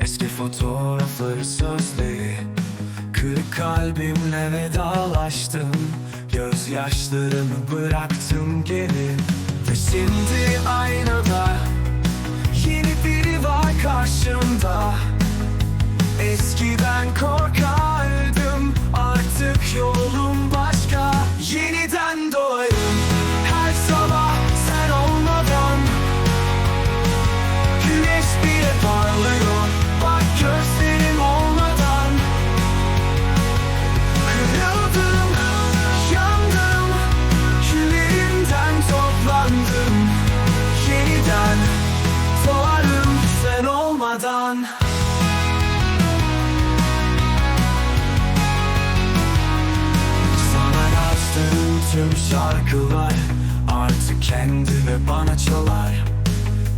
Eski fotoğrafları sözleri Kırık kalbimle vedalaştım. Gözyaşlarımı bıraktım geri. Ve şimdi aynada olmadan Sana yazdığım tüm şarkılar Artık kendi ve bana çalar.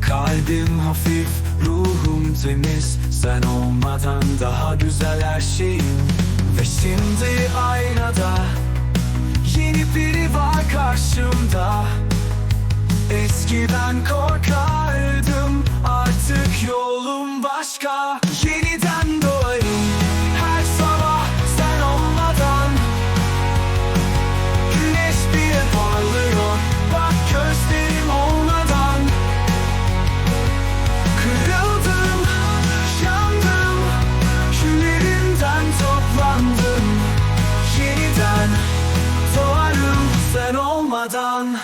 Kalbim hafif, ruhum temiz Sen olmadan daha güzel her şeyim. Ve şimdi aynada Yeni biri var karşımda. Eskiden korkardım başka Yeniden doğarım Her sabah sen olmadan Güneş bile parlıyor Bak gözlerim olmadan Kırıldım, yandım. Küllerimden toplandım. Yeniden doğarım sen olmadan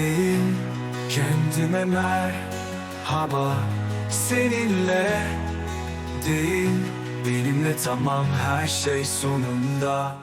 değil Kendime merhaba Seninle değil Benimle tamam her şey sonunda